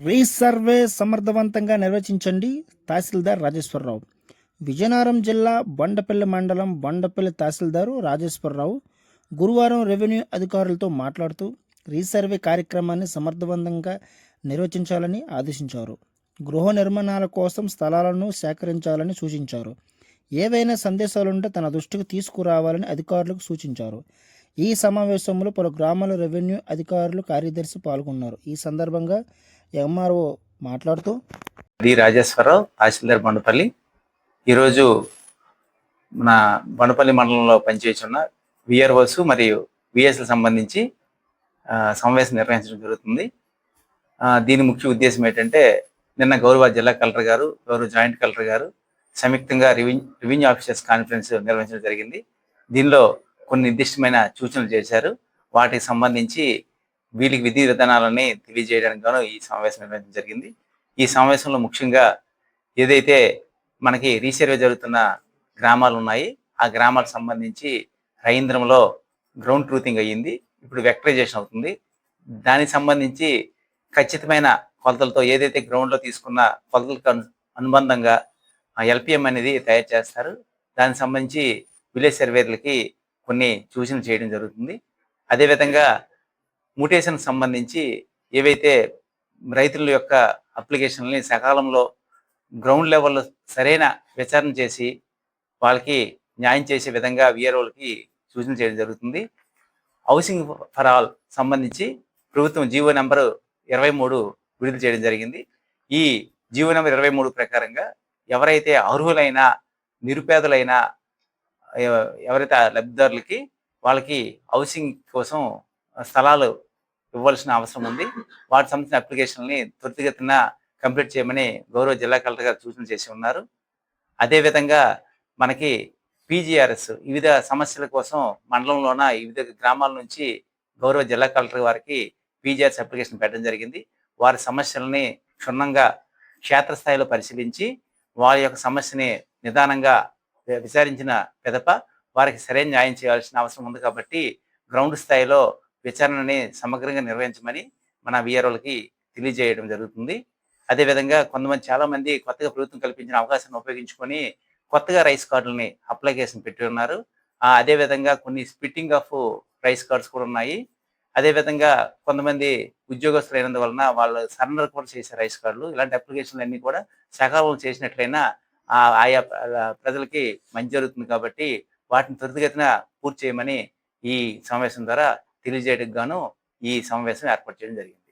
Resurvey సమర్థవంతంగా నిర్వచించండి. తహసీల్దార్ రాజేశ్వరరావు. విజయనగరం జిల్లా బొండపల్లి మండలం బొండపల్లి తహసీల్దారు రాజేశ్వరరావు గురువారం రెవెన్యూ అధికారులతో మాట్లాడుతూ రీసర్వే కార్యక్రమాన్ని సమర్థవంతంగా నిర్వచించాలని ఆదేశించారు. గృహ నిర్మాణాల కోసం స్థలాలను సేకరించాలని సూచించారు. ఏవైనా సందేశాలుంటే తన దృష్టికి తీసుకురావాలని అధికారులకు సూచించారు. ఈ సమావేశంలో పలు గ్రామాల రెవెన్యూ అధికారులు కార్యదర్శి పాల్గొన్నారు. ఈ సందర్భంగా ఎంఆర్ఓ మాట్లాడుతూ డి రాజేశ్వరరావు తహసీల్దార్ బండపల్లి. ఈరోజు మన బండపల్లి మండలంలో పనిచేస్తున్న విఆర్ఓస్ మరియు విఎస్ఎల్ సంబంధించి సమావేశం నిర్వహించడం జరుగుతుంది. దీని ముఖ్య ఉద్దేశం ఏంటంటే నిన్న గౌరవ జిల్లా కలెక్టర్ గారు గౌరవ జాయింట్ కలెక్టర్ గారు సంయుక్తంగా రెవెన్యూ రెవెన్యూ ఆఫీసర్స్ కాన్ఫరెన్స్ నిర్వహించడం జరిగింది. దీనిలో కొన్ని నిర్దిష్టమైన సూచనలు చేశారు. వాటికి సంబంధించి వీళ్ళకి విధి విధానాలని తెలియజేయడానికి గాను ఈ సమావేశం నిర్వహించడం జరిగింది. ఈ సమావేశంలో ముఖ్యంగా ఏదైతే మనకి రీసర్వే జరుగుతున్న గ్రామాలు ఉన్నాయి ఆ గ్రామాలకు సంబంధించి రహీంద్రంలో గ్రౌండ్ ట్రూతింగ్ అయ్యింది. ఇప్పుడు వెక్టరైజేషన్ అవుతుంది. దానికి సంబంధించి ఖచ్చితమైన కొలతలతో ఏదైతే గ్రౌండ్లో తీసుకున్న కొలతలకు అనుబంధంగా ఎల్పిఎం అనేది తయారు చేస్తారు. దానికి సంబంధించి విలేజ్ సర్వేర్లకి కొన్ని సూచనలు చేయడం జరుగుతుంది. అదేవిధంగా మ్యూటేషన్ సంబంధించి ఏవైతే రైతుల యొక్క అప్లికేషన్లని సకాలంలో గ్రౌండ్ లెవెల్లో సరైన విచారణ చేసి వాళ్ళకి న్యాయం చేసే విధంగా విఆర్ఓలకి సూచన చేయడం జరుగుతుంది. హౌసింగ్ ఫర్ ఆల్ సంబంధించి ప్రభుత్వం జీవో నెంబరు ఇరవై మూడు విడుదల చేయడం జరిగింది. ఈ జీవో నెంబర్ ఇరవై మూడు ప్రకారంగా ఎవరైతే అర్హులైన నిరుపేదలైన ఎవరైతే ఆ లబ్ధిదారులకి వాళ్ళకి హౌసింగ్ కోసం స్థలాలు ఇవ్వాల్సిన అవసరం ఉంది వాటికి సంబంధించిన అప్లికేషన్ని త్వరితగతిన కంప్లీట్ చేయమని గౌరవ జిల్లా కలెక్టర్ గారు సూచన చేసి ఉన్నారు. అదేవిధంగా మనకి పీజీఆర్ఎస్ వివిధ సమస్యల కోసం మండలంలోన వివిధ గ్రామాల నుంచి గౌరవ జిల్లా కలెక్టర్ వారికి పీజీఆర్ఎస్ అప్లికేషన్ పెట్టడం జరిగింది. వారి సమస్యలని క్షుణ్ణంగా క్షేత్రస్థాయిలో పరిశీలించి వారి యొక్క సమస్యని నిదానంగా విచారించిన పిదప వారికి సరైన న్యాయం చేయాల్సిన అవసరం ఉంది కాబట్టి గ్రౌండ్ స్థాయిలో విచారణని సమగ్రంగా నిర్వహించమని మన విఆర్ఓలకి తెలియజేయడం జరుగుతుంది. అదేవిధంగా కొంతమంది చాలా మంది కొత్తగా ప్రభుత్వం కల్పించిన అవకాశాన్ని ఉపయోగించుకొని కొత్తగా రైస్ కార్డులని అప్లికేషన్ పెట్టి ఉన్నారు. అదేవిధంగా కొన్ని స్పిట్టింగ్ ఆఫ్ రైస్ కార్డ్స్ కూడా ఉన్నాయి. అదేవిధంగా కొంతమంది ఉద్యోగస్తులు అయినందువలన వాళ్ళు సరెండర్ కూడా చేసే రైస్ కార్డులు. ఇలాంటి అప్లికేషన్లు అన్నీ కూడా సకాలంలో చేసినట్లయినా ఆయా ప్రజలకి మంచి జరుగుతుంది కాబట్టి వాటిని త్వరితగతిన పూర్తి చేయమని ఈ సమావేశం ద్వారా తెలియజేయడానికి గాను ఈ సమావేశం ఏర్పాటు చేయడం జరిగింది.